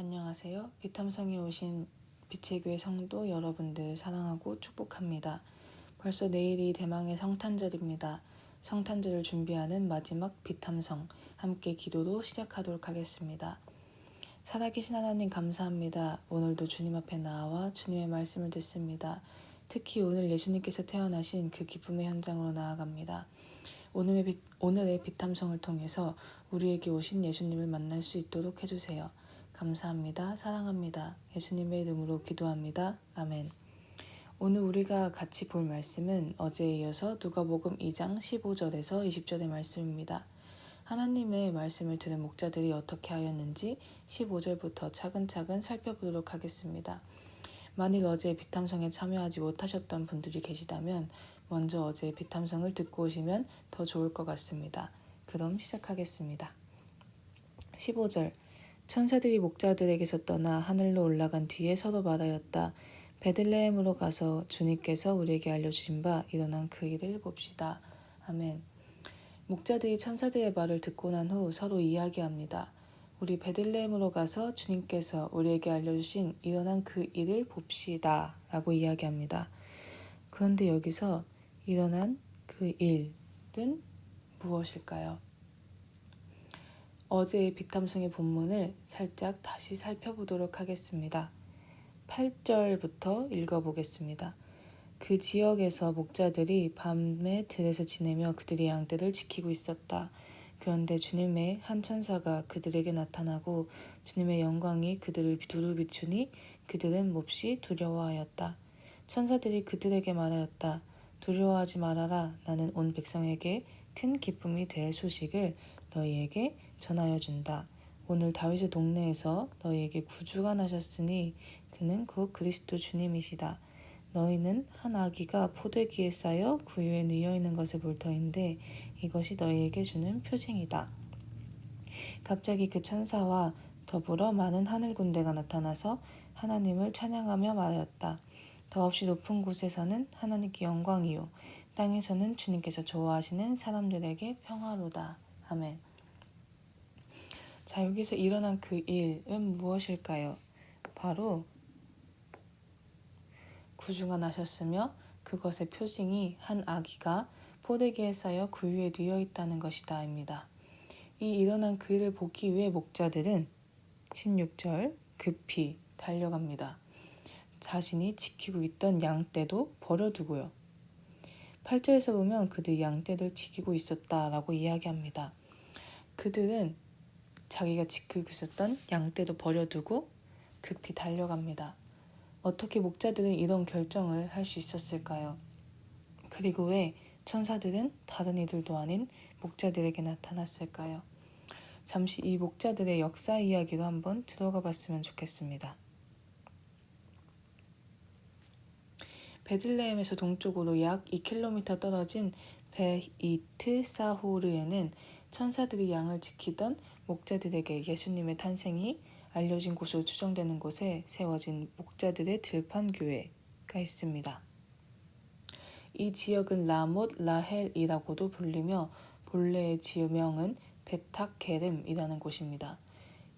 안녕하세요. 비탐성에 오신 빛의 교회 성도 여러분들 사랑하고 축복합니다. 벌써 내일이 대망의 성탄절입니다. 성탄절을 준비하는 마지막 비탐성 함께 기도로 시작하도록 하겠습니다. 살아계신 하나님 감사합니다. 오늘도 주님 앞에 나와 주님의 말씀을 듣습니다. 특히 오늘 예수님께서 태어나신 그 기쁨의 현장으로 나아갑니다. 오늘의, 비, 오늘의 비탐성을 통해서 우리에게 오신 예수님을 만날 수 있도록 해주세요. 감사합니다. 사랑합니다. 예수님의 이름으로 기도합니다. 아멘. 오늘 우리가 같이 볼 말씀은 어제에 이어서 누가복음 2장 15절에서 20절의 말씀입니다. 하나님의 말씀을 들은 목자들이 어떻게 하였는지 15절부터 차근차근 살펴보도록 하겠습니다. 만일 어제 비탐성에 참여하지 못하셨던 분들이 계시다면 먼저 어제 비탐성을 듣고 오시면 더 좋을 것 같습니다. 그럼 시작하겠습니다. 15절 천사들이 목자들에게서 떠나 하늘로 올라간 뒤에 서로 말하였다. 베들레헴으로 가서 주님께서 우리에게 알려주신 바 일어난 그 일을 봅시다. 아멘. 목자들이 천사들의 말을 듣고 난 후 서로 이야기합니다. 우리 베들레헴으로 가서 주님께서 우리에게 알려주신 일어난 그 일을 봅시다. 라고 이야기합니다. 그런데 여기서 일어난 그 일은 무엇일까요? 어제의 비탐성의 본문을 살짝 다시 살펴보도록 하겠습니다. 8절부터 읽어보겠습니다. 그 지역에서 목자들이 밤에 들에서 지내며 그들의 양떼를 지키고 있었다. 그런데 주님의 한 천사가 그들에게 나타나고 주님의 영광이 그들을 두루 비추니 그들은 몹시 두려워하였다. 천사들이 그들에게 말하였다. 두려워하지 말아라. 나는 온 백성에게 큰 기쁨이 될 소식을 너희에게 전하여 준다. 오늘 다윗의 동네에서 너희에게 구주가 나셨으니 그는 곧 그리스도 주님이시다. 너희는 한 아기가 포대기에 쌓여 구유에 누여 있는 것을 볼 터인데 이것이 너희에게 주는 표징이다. 갑자기 그 천사와 더불어 많은 하늘 군대가 나타나서 하나님을 찬양하며 말하였다. 더없이 높은 곳에서는 하나님께 영광이요 땅에서는 주님께서 좋아하시는 사람들에게 평화로다. 아멘. 자, 여기서 일어난 그 일은 무엇일까요? 바로 구주가 나셨으며 그것의 표징이 한 아기가 포대기에 쌓여 구유에 누여 있다는 것이다입니다. 이 일어난 그 일을 보기 위해 목자들은 16절 급히 달려갑니다. 자신이 지키고 있던 양 떼도 버려두고요. 8절에서 보면 그들 양떼를 지키고 있었다라고 이야기합니다. 그들은 자기가 지키고 있었던 양떼도 버려두고 급히 달려갑니다. 어떻게 목자들은 이런 결정을 할 수 있었을까요? 그리고 왜 천사들은 다른 이들도 아닌 목자들에게 나타났을까요? 잠시 이 목자들의 역사 이야기로 한번 들어가 봤으면 좋겠습니다. 베들레헴에서 동쪽으로 약 2km 떨어진 베이트사호르에는 천사들이 양을 지키던 목자들에게 예수님의 탄생이 알려진 곳으로 추정되는 곳에 세워진 목자들의 들판 교회가 있습니다. 이 지역은 라못 라헬이라고도 불리며 본래의 지명은 베타케렘이라는 곳입니다.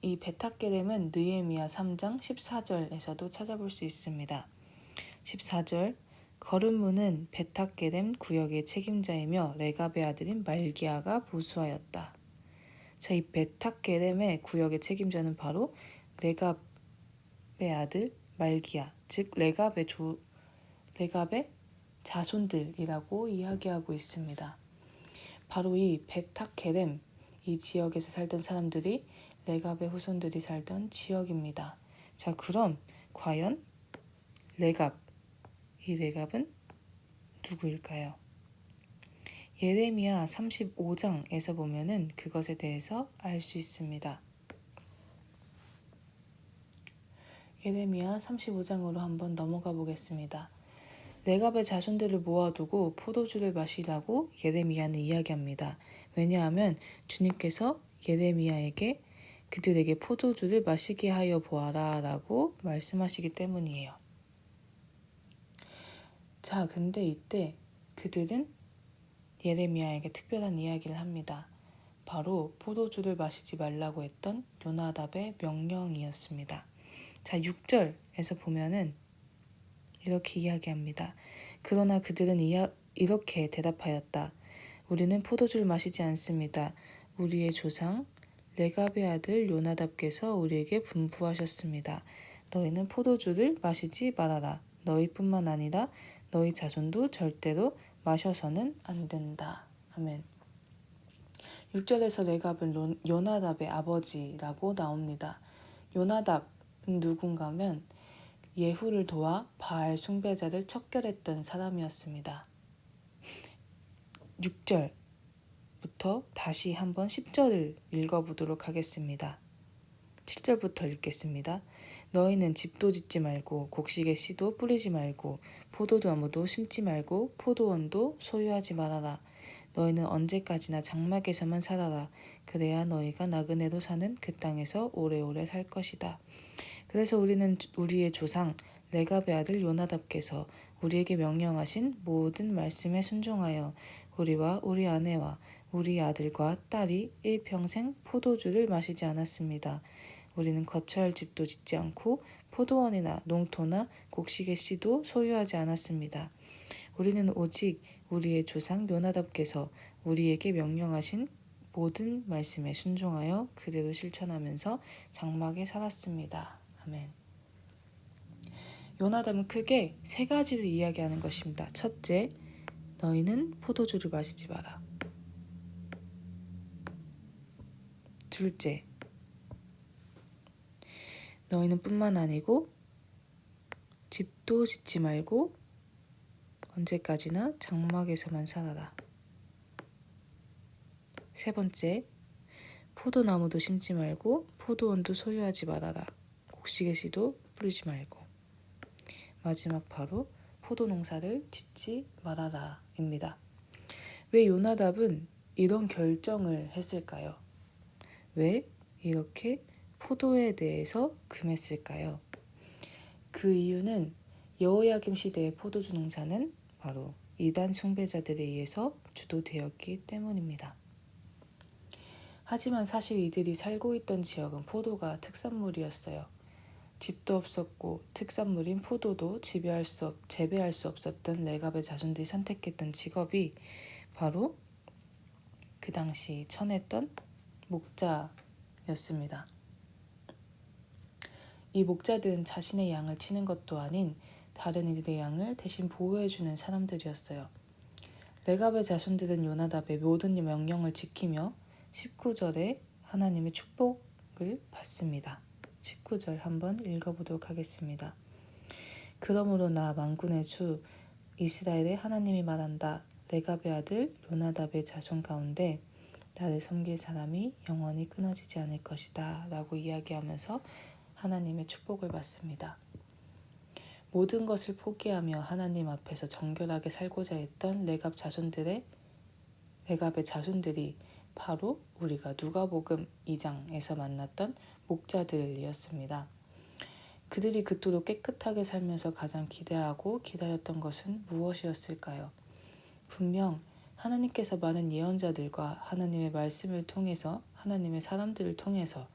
이 베타케렘은 느에미야 3장 14절에서도 찾아볼 수 있습니다. 14절 거름문은 베타게렘 구역의 책임자이며 레갑의 아들인 말기아가 보수하였다. 자, 이 베타게렘의 구역의 책임자는 바로 레갑의 아들 말기아, 즉 레갑의 조 레갑의 자손들이라고 이야기하고 있습니다. 바로 이 베타케렘 이 지역에서 살던 사람들이 레갑의 후손들이 살던 지역입니다. 자, 그럼 과연 레갑 이 레갑은 누구일까요? 예레미야 35장에서 보면은 그것에 대해서 알 수 있습니다. 예레미야 35장으로 한번 넘어가 보겠습니다. 레갑의 자손들을 모아두고 포도주를 마시라고 예레미야는 이야기합니다. 왜냐하면 주님께서 예레미야에게 그들에게 포도주를 마시게 하여 보아라 라고 말씀하시기 때문이에요. 자, 근데 이때 그들은 예레미야에게 특별한 이야기를 합니다. 바로 포도주를 마시지 말라고 했던 요나답의 명령이었습니다. 자, 6절에서 보면은 이렇게 이야기합니다. 그러나 그들은 이야, 이렇게 대답하였다. 우리는 포도주를 마시지 않습니다. 우리의 조상 레갑의 아들 요나답께서 우리에게 분부하셨습니다. 너희는 포도주를 마시지 말아라. 너희뿐만 아니라 너희 자손도 절대로 마셔서는 안 된다. 아멘. 6절에서 레갑은 요나답의 아버지라고 나옵니다. 요나답은 누군가 면 예후를 도와 바알 숭배자를 척결했던 사람이었습니다. 6절부터 다시 한번 10절을 읽어보도록 하겠습니다. 7절부터 읽겠습니다. 너희는 집도 짓지 말고 곡식의 씨도 뿌리지 말고 포도나무도 심지 말고 포도원도 소유하지 말아라. 너희는 언제까지나 장막에서만 살아라. 그래야 너희가 나그네로 사는 그 땅에서 오래오래 살 것이다. 그래서 우리는 우리의 조상 레갑의 아들 요나답께서 우리에게 명령하신 모든 말씀에 순종하여 우리와 우리 아내와 우리 아들과 딸이 일평생 포도주를 마시지 않았습니다. 우리는 거처할 집도 짓지 않고 포도원이나 농토나 곡식의 씨도 소유하지 않았습니다. 우리는 오직 우리의 조상 요나답께서 우리에게 명령하신 모든 말씀에 순종하여 그대로 실천하면서 장막에 살았습니다. 아멘. 요나답은 크게 세 가지를 이야기하는 것입니다. 첫째, 너희는 포도주를 마시지 마라. 둘째, 너희는 뿐만 아니고 집도 짓지 말고 언제까지나 장막에서만 살아라. 세 번째, 포도나무도 심지 말고 포도원도 소유하지 말아라. 곡식의 씨도 뿌리지 말고. 마지막 바로 포도 농사를 짓지 말아라입니다. 왜 요나답은 이런 결정을 했을까요? 왜 이렇게 포도에 대해서 금했을까요? 그 이유는 여호야김 시대의 포도주 농사는 바로 이단 숭배자들에 의해서 주도되었기 때문입니다. 하지만 사실 이들이 살고 있던 지역은 포도가 특산물이었어요. 집도 없었고 특산물인 포도도 재배할 수, 없, 재배할 수 없었던 레갑의 자손들이 선택했던 직업이 바로 그 당시 천했던 목자였습니다. 이 목자들은 자신의 양을 치는 것도 아닌 다른 이들의 양을 대신 보호해주는 사람들이었어요. 레갑의 자손들은 요나답의 모든 명령을 지키며 19절에 하나님의 축복을 받습니다. 19절 한번 읽어보도록 하겠습니다. 그러므로 나 만군의 주 이스라엘의 하나님이 말한다. 레갑의 아들 요나답의 자손 가운데 나를 섬길 사람이 영원히 끊어지지 않을 것이다. 라고 이야기하면서 하나님의 축복을 받습니다. 모든 것을 포기하며 하나님 앞에서 정결하게 살고자 했던 레갑 자손들의 레갑의 자손들이 바로 우리가 누가복음 2장에서 만났던 목자들이었습니다. 그들이 그토록 깨끗하게 살면서 가장 기대하고 기다렸던 것은 무엇이었을까요? 분명 하나님께서 많은 예언자들과 하나님의 말씀을 통해서 하나님의 사람들을 통해서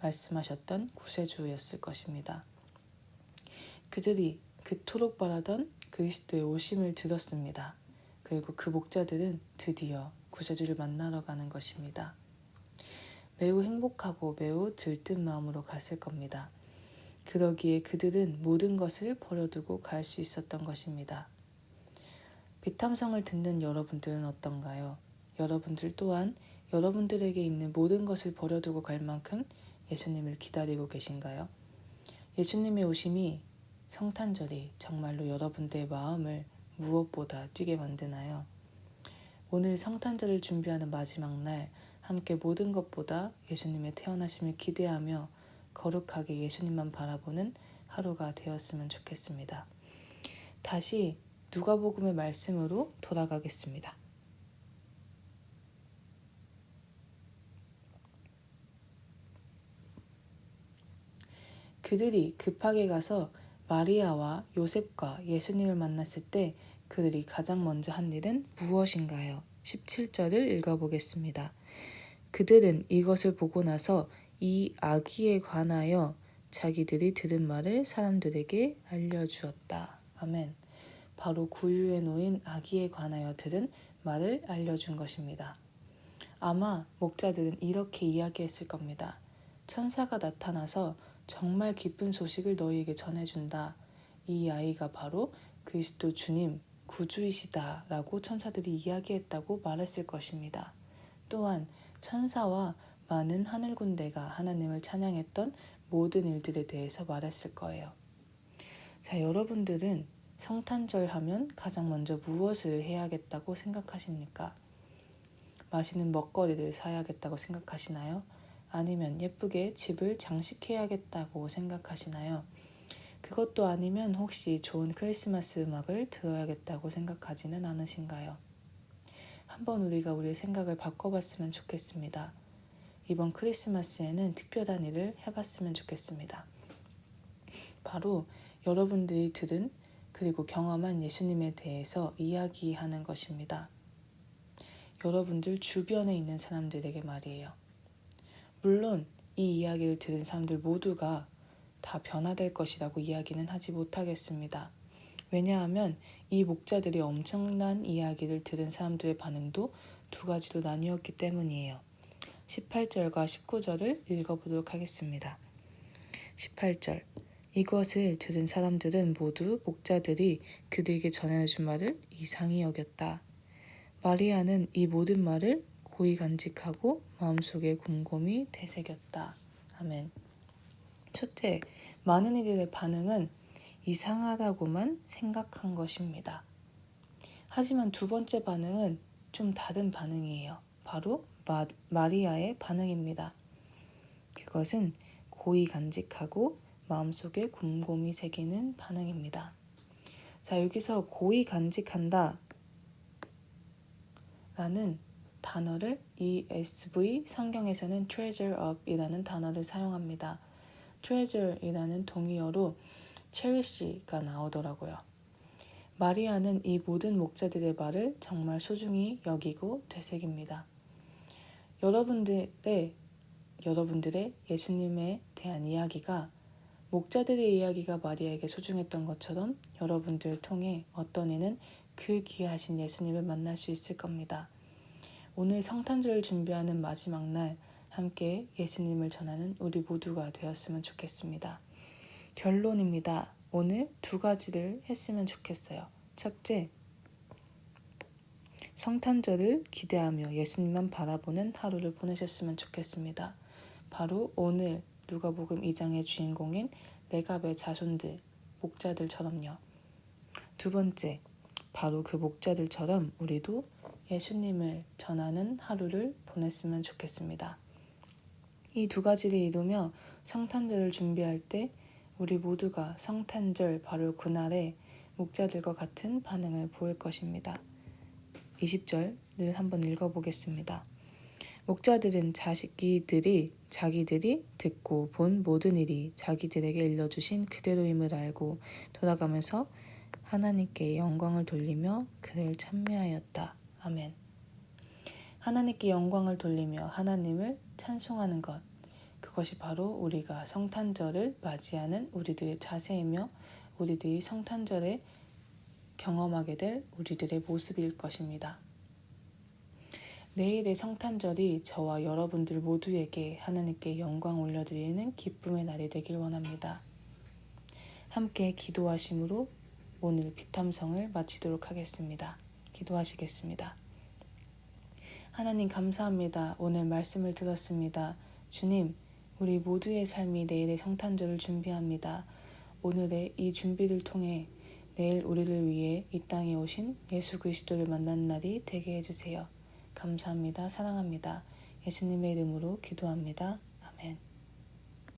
말씀하셨던 구세주였을 것입니다. 그들이 그토록 바라던 그리스도의 오심을 들었습니다. 그리고 그 목자들은 드디어 구세주를 만나러 가는 것입니다. 매우 행복하고 매우 들뜬 마음으로 갔을 겁니다. 그러기에 그들은 모든 것을 버려두고 갈 수 있었던 것입니다. 비탐성을 듣는 여러분들은 어떤가요? 여러분들 또한 여러분들에게 있는 모든 것을 버려두고 갈 만큼 예수님을 기다리고 계신가요? 예수님의 오심이 성탄절이 정말로 여러분들의 마음을 무엇보다 뛰게 만드나요? 오늘 성탄절을 준비하는 마지막 날 함께 모든 것보다 예수님의 태어나심을 기대하며 거룩하게 예수님만 바라보는 하루가 되었으면 좋겠습니다. 다시 누가복음의 말씀으로 돌아가겠습니다. 그들이 급하게 가서 마리아와 요셉과 예수님을 만났을 때 그들이 가장 먼저 한 일은 무엇인가요? 17절을 읽어보겠습니다. 그들은 이것을 보고 나서 이 아기에 관하여 자기들이 들은 말을 사람들에게 알려주었다. 아멘. 바로 구유에 놓인 아기에 관하여 들은 말을 알려준 것입니다. 아마 목자들은 이렇게 이야기했을 겁니다. 천사가 나타나서 정말 기쁜 소식을 너희에게 전해준다. 이 아이가 바로 그리스도 주님 구주이시다 라고 천사들이 이야기했다고 말했을 것입니다. 또한 천사와 많은 하늘 군대가 하나님을 찬양했던 모든 일들에 대해서 말했을 거예요. 자, 여러분들은 성탄절 하면 가장 먼저 무엇을 해야겠다고 생각하십니까? 맛있는 먹거리를 사야겠다고 생각하시나요? 아니면 예쁘게 집을 장식해야겠다고 생각하시나요? 그것도 아니면 혹시 좋은 크리스마스 음악을 들어야겠다고 생각하지는 않으신가요? 한번 우리가 우리의 생각을 바꿔봤으면 좋겠습니다. 이번 크리스마스에는 특별한 일을 해봤으면 좋겠습니다. 바로 여러분들이 들은 그리고 경험한 예수님에 대해서 이야기하는 것입니다. 여러분들 주변에 있는 사람들에게 말이에요. 물론 이 이야기를 들은 사람들 모두가 다 변화될 것이라고 이야기는 하지 못하겠습니다. 왜냐하면 이 목자들이 엄청난 이야기를 들은 사람들의 반응도 두 가지로 나뉘었기 때문이에요. 18절과 19절을 읽어보도록 하겠습니다. 18절 이것을 들은 사람들은 모두 목자들이 그들에게 전해준 말을 이상히 여겼다. 마리아는 이 모든 말을 고이 간직하고 마음속에 곰곰이 되새겼다. 아멘. 첫째, 많은 이들의 반응은 이상하다고만 생각한 것입니다. 하지만 두 번째 반응은 좀 다른 반응이에요. 바로 마, 마리아의 반응입니다. 그것은 고이 간직하고 마음속에 곰곰이 새기는 반응입니다. 자, 여기서 고이 간직한다 라는 단어를 ESV 성경에서는 treasure up이라는 단어를 사용합니다. treasure이라는 동의어로 cherish가 나오더라고요. 마리아는 이 모든 목자들의 말을 정말 소중히 여기고 되새깁니다. 여러분들의 여러분들의 예수님에 대한 이야기가 목자들의 이야기가 마리아에게 소중했던 것처럼 여러분들을 통해 어떤 이는 그 귀하신 예수님을 만날 수 있을 겁니다. 오늘 성탄절을 준비하는 마지막 날 함께 예수님을 전하는 우리 모두가 되었으면 좋겠습니다. 결론입니다. 오늘 두 가지를 했으면 좋겠어요. 첫째, 성탄절을 기대하며 예수님만 바라보는 하루를 보내셨으면 좋겠습니다. 바로 오늘 누가복음 2장의 주인공인 레갑의 자손들, 목자들처럼요. 두 번째, 바로 그 목자들처럼 우리도 예수님을 전하는 하루를 보냈으면 좋겠습니다. 이 두 가지를 이루며 성탄절을 준비할 때 우리 모두가 성탄절 바로 그날에 목자들과 같은 반응을 보일 것입니다. 20절을 한번 읽어보겠습니다. 목자들은 자식이들이 자기들이 듣고 본 모든 일이 자기들에게 일러주신 그대로임을 알고 돌아가면서 하나님께 영광을 돌리며 그를 찬미하였다. 아멘. 하나님께 영광을 돌리며 하나님을 찬송하는 것. 그것이 바로 우리가 성탄절을 맞이하는 우리들의 자세이며 우리들이 성탄절에 경험하게 될 우리들의 모습일 것입니다. 내일의 성탄절이 저와 여러분들 모두에게 하나님께 영광 올려드리는 기쁨의 날이 되길 원합니다. 함께 기도하심으로 오늘 비탐성을 마치도록 하겠습니다. 기도하시겠습니다. 하나님 감사합니다. 오늘 말씀을 들었습니다. 주님, 우리 모두의 삶이 내일의 성탄절을 준비합니다. 오늘의 이 준비를 통해 내일 우리를 위해 이 땅에 오신 예수 그리스도를 만난 날이 되게 해주세요. 감사합니다. 사랑합니다. 예수님의 이름으로 기도합니다. 아멘.